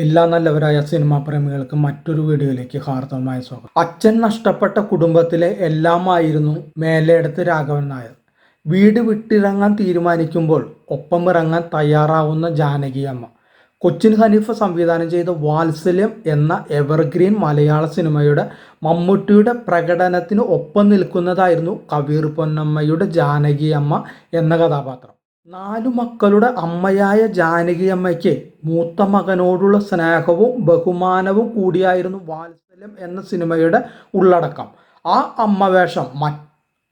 എല്ലാ നല്ലവരായ സിനിമാ പ്രേമികൾക്ക് മറ്റൊരു വീഡിയോയിലേക്ക് ഹാർദവമായ സ്വാഗതം. അച്ഛൻ നഷ്ടപ്പെട്ട കുടുംബത്തിലെ എല്ലാമായിരുന്നു മേലെടുത്ത് രാഘവൻ നായർ. വീട് വിട്ടിറങ്ങാൻ തീരുമാനിക്കുമ്പോൾ ഒപ്പം ഇറങ്ങാൻ തയ്യാറാവുന്ന ജാനകി അമ്മ. കൊച്ചിൻ ഹനീഫ സംവിധാനം ചെയ്ത വാത്സല്യം എന്ന എവർഗ്രീൻ മലയാള സിനിമയുടെ മമ്മൂട്ടിയുടെ പ്രകടനത്തിന് ഒപ്പം നിൽക്കുന്നതായിരുന്നു കബീർ പൊന്നമ്മയുടെ ജാനകി അമ്മ എന്ന കഥാപാത്രം. നാലു മക്കളുടെ അമ്മയായ ജാനകി അമ്മയ്ക്ക് മൂത്ത മകനോടുള്ള സ്നേഹവും ബഹുമാനവും കൂടിയായിരുന്നു വാത്സല്യം എന്ന സിനിമയുടെ ഉള്ളടക്കം. ആ അമ്മവേഷം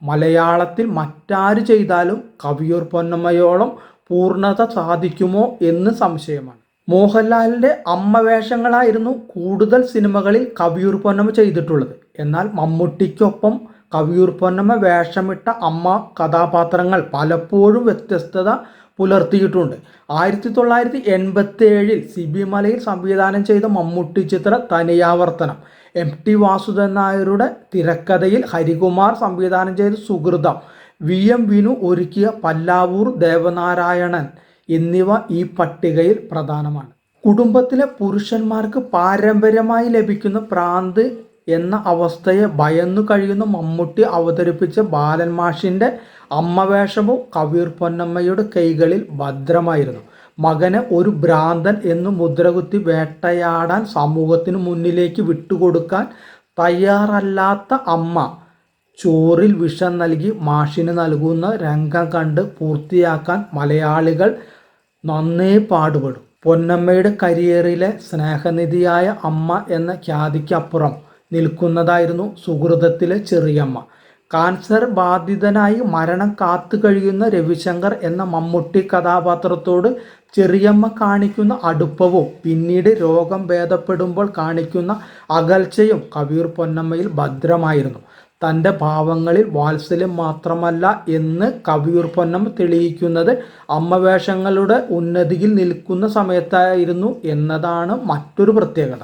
മലയാളത്തിൽ മറ്റാര് ചെയ്താലും കവിയൂർ പൊന്നമ്മയോളം പൂർണത സാധിക്കുമോ എന്ന് സംശയമാണ്. മോഹൻലാലിന്റെ അമ്മ വേഷങ്ങളായിരുന്നു കൂടുതൽ സിനിമകളിൽ കവിയൂർ പൊന്നമ്മ ചെയ്തിട്ടുള്ളത്. എന്നാൽ മമ്മൂട്ടിക്കൊപ്പം കവിയൂർ പൊന്നമ്മ വേഷമിട്ട അമ്മ കഥാപാത്രങ്ങൾ പലപ്പോഴും വ്യത്യസ്തത പുലർത്തിയിട്ടുണ്ട്. ആയിരത്തി തൊള്ളായിരത്തി എൺപത്തി ഏഴിൽ സി ബി മലയിൽ സംവിധാനം ചെയ്ത മമ്മൂട്ടി ചിത്ര തനിയാവർത്തനം. എം ടി വാസുദേവൻ നായരുടെ തിരക്കഥയിൽ ഹരികുമാർ സംവിധാനം ചെയ്ത സുഹൃതം വി എം വിനു ഒരുക്കിയ പല്ലാവൂർ ദേവനാരായണൻ എന്നിവ ഈ പട്ടികയിൽ പ്രധാനമാണ്. കുടുംബത്തിലെ പുരുഷന്മാർക്ക് പാരമ്പര്യമായി ലഭിക്കുന്ന പ്രാന്ത് എന്ന അവസ്ഥയെ ഭയന്നു കഴിയുന്ന മമ്മൂട്ടി അവതരിപ്പിച്ച ബാലൻ മാഷിന്റെ അമ്മവേഷവും കവീർ പൊന്നമ്മയുടെ കൈകളിൽ ഭദ്രമായിരുന്നു. മകനെ ഒരു ഭ്രാന്തൻ എന്ന് മുദ്രകുത്തി വേട്ടയാടാൻ സമൂഹത്തിന് മുന്നിലേക്ക് വിട്ടുകൊടുക്കാൻ തയ്യാറല്ലാത്ത അമ്മ ചോറിൽ വിഷം നൽകി മാഷിന് നൽകുന്ന രംഗം കണ്ട് പൂർത്തിയാക്കാൻ മലയാളികൾ നന്നേ പാടുപെടും. പൊന്നമ്മയുടെ കരിയറിലെ സ്നേഹനിധിയായ അമ്മ എന്ന ഖ്യാതിക്കപ്പുറം നിൽക്കുന്നതായിരുന്നു സുഹൃതത്തിലെ ചെറിയമ്മ. കാൻസർ ബാധിതനായി മരണം കാത്തു കഴിയുന്ന രവിശങ്കർ എന്ന മമ്മൂട്ടി കഥാപാത്രത്തോട് ചെറിയമ്മ കാണിക്കുന്ന അടുപ്പവും പിന്നീട് രോഗം ഭേദപ്പെടുമ്പോൾ കാണിക്കുന്ന അകൽച്ചയും കവിയൂർ പൊന്നമ്മയിൽ ഭദ്രമായിരുന്നു. തന്റെ ഭാവങ്ങളിൽ വാത്സല്യം മാത്രമല്ല എന്ന് കവിയൂർ പൊന്നമ്മ തെളിയിക്കുന്നത് അമ്മവേഷങ്ങളുടെ ഉന്നതിയിൽ നിൽക്കുന്ന സമയത്തായിരുന്നു എന്നതാണ് മറ്റൊരു പ്രത്യേകത.